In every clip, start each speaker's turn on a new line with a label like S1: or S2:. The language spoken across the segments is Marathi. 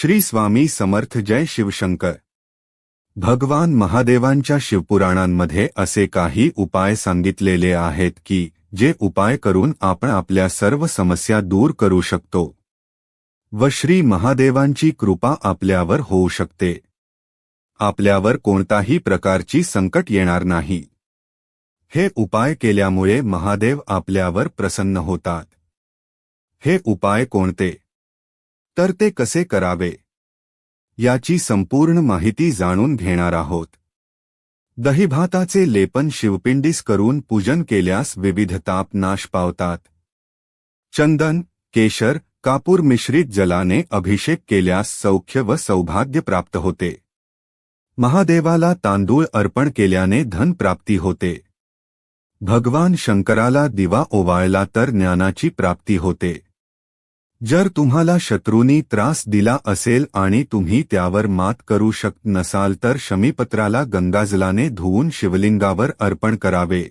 S1: श्री स्वामी समर्थ जय शिवशंकर. भगवान महादेवांच्या शिवपुराणांमध्ये असे काही उपाय सांगितलेले आहेत की जे उपाय करून आपण आपल्या सर्व समस्या दूर करू शकतो. व श्री महादेवांची कृपा आपल्यावर होऊ शकते. आपल्यावर कोणताही प्रकारची संकट येणार नाही. हे उपाय केल्यामुळे महादेव आपल्यावर प्रसन्न होतात. हे उपाय कोणते? तर ते कसे करावे? याची संपूर्ण माहिती जाणून घेणार आहोत. दहीभाताचे लेपन शिवपिंडीस करून पूजन केल्यास विविध ताप नाश पावतात. चंदन केशर कापूर मिश्रित जलाने अभिषेक केल्यास सौख्य व सौभाग्य प्राप्त होते. महादेवाला तांदूळ अर्पण केल्याने धन प्राप्ती होते. भगवान शंकराला दिवा ओवाळला तर ज्ञानाची प्राप्ती होते. जर तुम्हाला शत्रूंनी त्रास दिला असेल आणि तुम्ही त्यावर मात करू शकत नसाल तर शमीपत्राला गंगाजलाने धुवून शिवलिंगावर अर्पण करावे.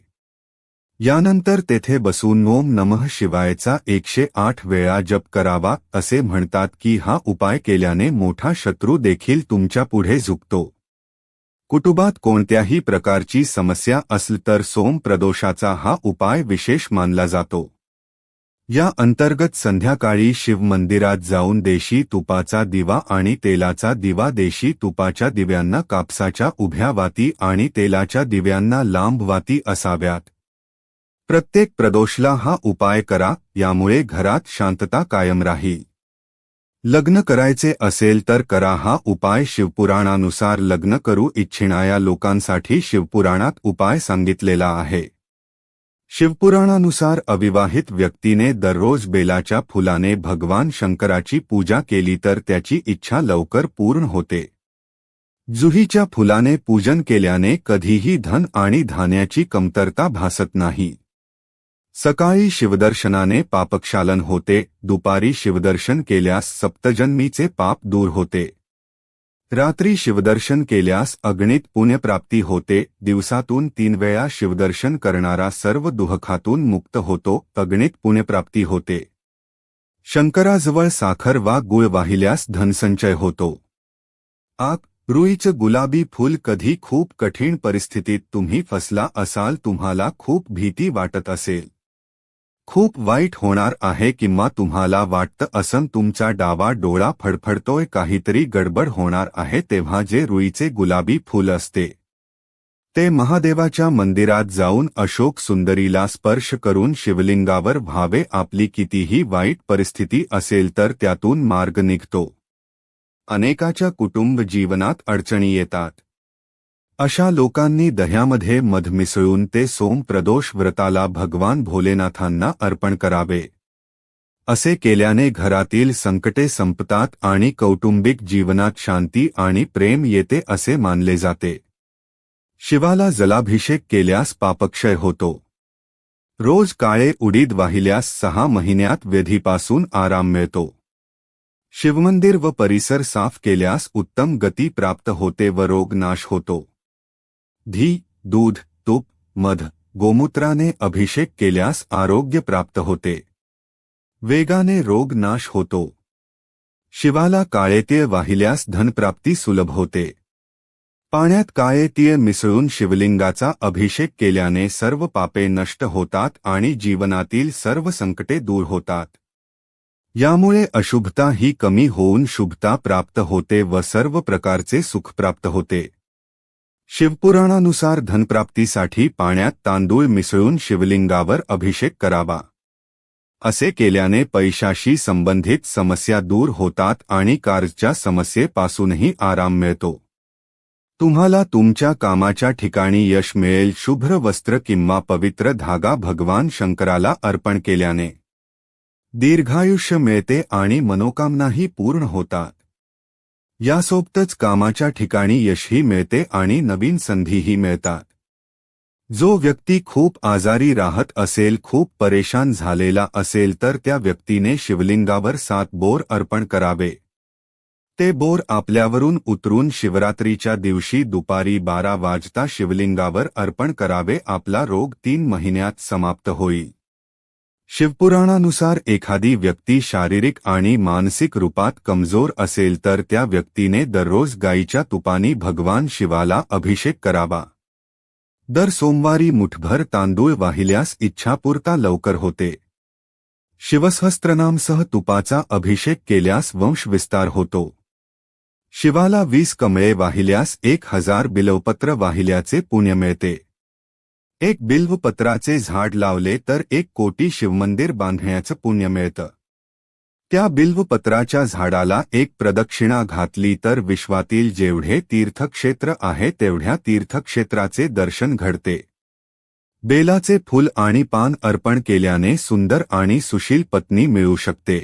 S1: यानंतर तेथे बसून ओम नमः शिवायचा एकशे आठ वेळा जप करावा असे म्हणतात की हा उपाय केल्याने मोठा शत्रू देखील तुमच्यापुढे झुकतो. कुटुंबात कोणत्याही प्रकारची समस्या असली तर सोम प्रदोषाचा हा उपाय विशेष मानला जातो. या अंतर्गत संध्याकाळी शिव मंदिरात जाऊन देशी तुपाचा दिवा आणि तेलाचा दिवा देशी तुपाच्या दिव्यांना कापसाच्या उभ्या वाती आणि तेलाच्या दिव्यांना लांब वाती असाव्यात. प्रत्येक प्रदोषला हा उपाय करा यामुळे घरात शांतता कायम राहील लग्न करायचे असेल तर करा हा उपाय शिवपुराणानुसार लग्न करू इच्छिणाऱ्या लोकांसाठी शिवपुराणात उपाय सांगितलेला आहे. शिवपुराणानुसार अविवाहित व्यक्ति व्यक्तीने दररोज बेलाच्या फुलाने भगवान शंकराची पूजा केली तर त्याची इच्छा लवकर पूर्ण होते. जुहीच्या फुलाने पूजन केल्याने कधीही धन आणि धान्याची कमतरता भासत नाही. सकाळी शिवदर्शनाने पापक्षालन होते, दुपारी शिवदर्शन केल्यास सप्तजन्मीचे पाप दूर होते. रात्री शिवदर्शन केल्यास अगणित पुण्यप्राप्ती होते. दिवसातून तीन वेळा शिवदर्शन करणारा सर्व दुहखातून मुक्त होतो. अगणित पुण्यप्राप्ती होते. शंकराजवळ साखर वा गुळ वाहिल्यास धनसंचय होतो. आक रुईचं गुलाबी फूल कधी खूप कठीण परिस्थितीत तुम्ही फसला असाल तुम्हाला खूप भीती वाटत असेल. खूप वाईट होणार आहे किंवा तुम्हाला वाटतं असं तुमचा डावा डोळा फडफडतोय काहीतरी गडबड होणार आहे तेव्हा जे रुईचे गुलाबी फूल असते. ते महादेवाच्या मंदिरात जाऊन अशोक सुंदरीला स्पर्श करून शिवलिंगावर व्हावे आपली कितीही वाईट परिस्थिती असेल तर त्यातून मार्ग निघतो. अनेकाच्या कुटुंब जीवनात अडचणी येतात. अशा लोकांनी दह्यामध्ये मध मिसळून ते सोम प्रदोष व्रताला भगवान भोलेनाथांना अर्पण करावे. असे केल्याने घरातील संकटे संपतात आणि कौटुंबिक जीवनात शांती आणि प्रेम येते असे मानले जाते. शिवाला जलाभिषेक केल्यास पापक्षय होतो. रोज काळे उडीद वाहिल्यास सहा महिन्यात वेधीपासून आराम मिळतो. शिवमंदिर व परिसर साफ केल्यास उत्तम गती प्राप्त होते व रोग नाश होतो. धी दूध तूप मध गोमूत्राने अभिषेक केल्यास आरोग्य प्राप्त होते. वेगाने रोग नाश होतो. शिवाला काळेतीळ वाहिल्यास धनप्राप्ती सुलभ होते. पाण्यात काळेतीळ मिसळून शिवलिंगाचा अभिषेक केल्याने सर्व पापे नष्ट होतात आणि जीवनातील सर्व संकटे दूर होतात. यामुळे अशुभता ही कमी होऊन शुभता प्राप्त होते व सर्व प्रकारचे सुख प्राप्त होते. शिवपुराणानुसार धनप्राप्तीसाठी पाण्यात तांदूळ मिसळून शिवलिंगावर अभिषेक करावा. असे केल्याने पैशाशी संबंधित समस्या दूर होतात आणि कारच्या समस्येपासूनही आराम मिळतो. तुम्हाला तुमच्या कामाच्या ठिकाणी यश मिळेल. शुभ्र वस्त्र किंवा पवित्र धागा भगवान शंकराला अर्पण केल्याने दीर्घायुष्य मिळते आणि मनोकामनाही पूर्ण होतात. यासोबतच कामाच्या ठिकाणी यशही मिळते आणि नवीन संधीही मिळतात. जो व्यक्ती खूप आजारी राहत असेल खूप परेशान झालेला असेल तर त्या व्यक्तीने शिवलिंगावर सात बोर अर्पण करावे. ते बोर आपल्यावरून उतरून शिवरात्रीच्या दिवशी दुपारी बारा वाजता शिवलिंगावर अर्पण करावे. आपला रोग तीन महिन्यात समाप्त होईल. शिवपुराणानुसार एखादी व्यक्ती शारीरिक आणि मानसिक रूपात कमजोर असेल तर त्या व्यक्तीने दररोज गाईच्या तुपानी भगवान शिवाला अभिषेक करावा. दर सोमवारी मुठभर तांदूळ वाहिल्यास इच्छापुरता लवकर होते. शिवसहस्त्रनामसह तुपाचा अभिषेक केल्यास वंशविस्तार होतो. शिवाला वीस कमळे वाहिल्यास एक हजार बिलवपत्र वाहिल्याचे पुण्य मिळते. एक बिल्वपत्राचे झाड लावले तर एक कोटी शिवमंदिर बांधण्याचं पुण्य मिळतं. त्या बिल्वपत्राच्या झाडाला एक प्रदक्षिणा घातली तर विश्वातील जेवढे तीर्थक्षेत्र आहे तेवढ्या तीर्थक्षेत्राचे दर्शन घडते. बेलाचे फूल आणि पान अर्पण केल्याने सुंदर आणि सुशील पत्नी मिळू शकते.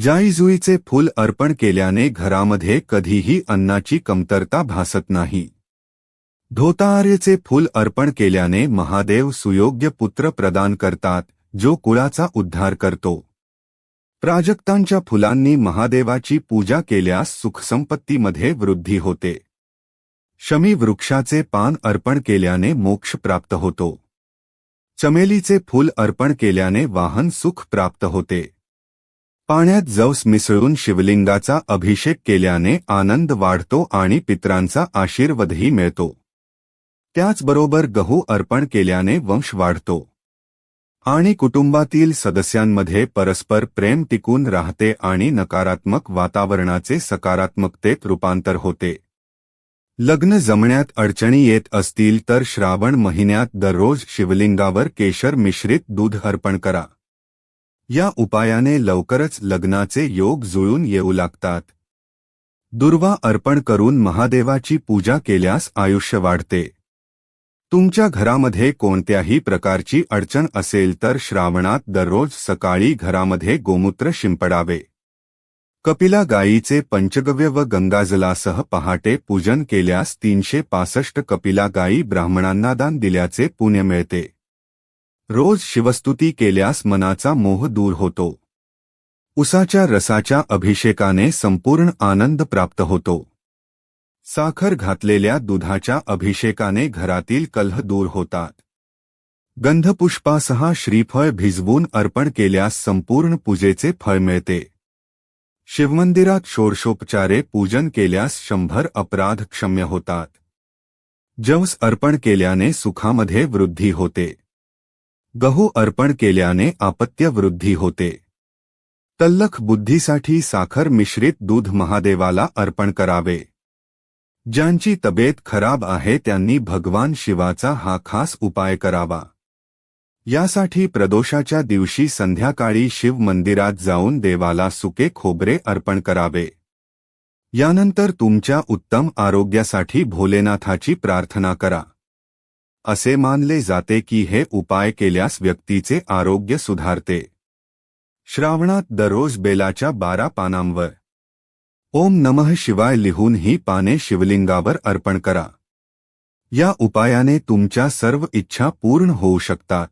S1: जाईजुईचे फूल अर्पण केल्याने घरामध्ये कधीही अन्नाची कमतरता भासत नाही. धोतार्यचे फूल अर्पण केल्याने महादेव सुयोग्य पुत्र प्रदान करतात, जो कुळाचा उद्धार करतो. प्राजक्तांच्या फुलांनी महादेवाची पूजा केल्यास सुखसंपत्तीमध्ये वृद्धी होते. शमी वृक्षाचे पान अर्पण केल्याने मोक्ष प्राप्त होतो. चमेलीचे फूल अर्पण केल्याने वाहन सुख प्राप्त होते. पाण्यात जवस मिसळून शिवलिंगाचा अभिषेक केल्याने आनंद वाढतो आणि पित्रांचा आशीर्वादही मिळतो. त्याचबरोबर गहू अर्पण केल्याने वंश वाढतो. आणि कुटुंबातील सदस्यांमध्ये परस्पर प्रेम टिकून राहते आणि नकारात्मक वातावरणाचे सकारात्मकतेत रूपांतर होते. लग्न जमण्यात अडचणी येत असतील तर श्रावण महिन्यात दररोज शिवलिंगावर केशर मिश्रित दूध अर्पण करा. या उपायाने लवकरच लग्नाचे योग जुळून येऊ लागतात. दुर्वा अर्पण करून महादेवाची पूजा केल्यास आयुष्य वाढते. तुमच्या घरामध्ये कोणत्याही प्रकारची अडचण असेल तर श्रावणात दररोज सकाळी घरामध्ये गोमूत्र शिंपडावे. कपिला गायीचे पंचगव्य व गंगाजलासह पहाटे पूजन केल्यास तीनशे पासष्ट कपिला गायी ब्राह्मणांना दान दिल्याचे पुण्य मिळते. रोज शिवस्तुती केल्यास मनाचा मोह दूर होतो. उसाच्या रसाच्या अभिषेकाने संपूर्ण आनंद प्राप्त होतो. साखर घातलेल्या दुधाच्या अभिषेकाने घरातील कलह दूर होतात. गंधपुष्पासह श्रीफळ भिजवून अर्पण केल्यास संपूर्ण पूजेचे फळ मिळते. शिवमंदिरात षोडशोपचारे पूजन केल्यास शंभर अपराध क्षम्य होतात. जवस अर्पण केल्याने सुखामध्ये वृद्धी होते. गहू अर्पण केल्याने आपत्य वृद्धी होते. तल्लख बुद्धीसाठी साखर मिश्रित दूध महादेवाला अर्पण करावे. ज्यांची तब्येत खराब आहे त्यांनी भगवान शिवाचा हा खास उपाय करावा. यासाठी प्रदोषाच्या दिवशी संध्याकाळी शिव मंदिरात जाऊन देवाला सुके खोबरे अर्पण करावे. यानंतर तुमच्या उत्तम आरोग्यासाठी भोलेनाथाची प्रार्थना करा. असे मानले जाते की हे उपाय केल्यास व्यक्तीचे आरोग्य सुधारते. श्रावणात दररोज बेलाच्या बारा पानांवर. ओम नमः शिवाय लिहून ही पाने शिवलिंगावर अर्पण करा. या उपायाने तुमच्या सर्व इच्छा पूर्ण होऊ शकतात.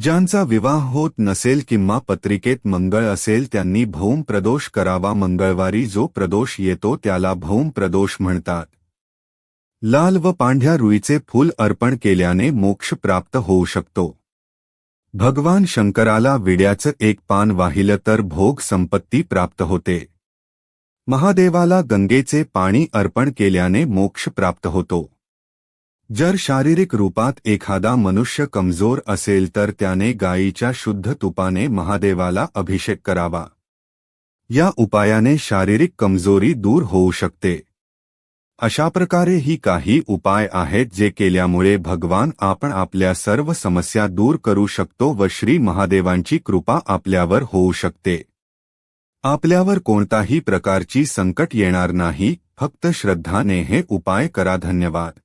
S1: ज्यांचा विवाह होत नसेल किंवा पत्रिकेत मंगळ असेल त्यांनी भौम प्रदोष करावा. मंगळवारी जो प्रदोष येतो त्याला भौम प्रदोष म्हणतात. लाल व पांढ्या रुईचे फूल अर्पण केल्याने मोक्ष प्राप्त होऊ शकतो. भगवान शंकराला विड्याचं एक पान वाहिलं तर भोग संपत्ती प्राप्त होते. महादेवाला गंगेचे पाणी अर्पण केल्याने मोक्ष प्राप्त होतो. जर शारीरिक रूपात एखादा मनुष्य कमजोर असेल तर त्याने गायीच्या शुद्ध तुपाने महादेवाला अभिषेक करावा. या उपायाने शारीरिक कमजोरी दूर होऊ शकते. अशा प्रकारे ही काही उपाय आहेत जे केल्यामुळे भगवान आपण आपल्या सर्व समस्या दूर करू शकतो व श्री महादेवांची कृपा आपल्यावर होऊ शकते. आपल्यावर कोणताही प्रकारची संकट येणार नाही फक्त श्रद्धाने हे उपाय करा धन्यवाद.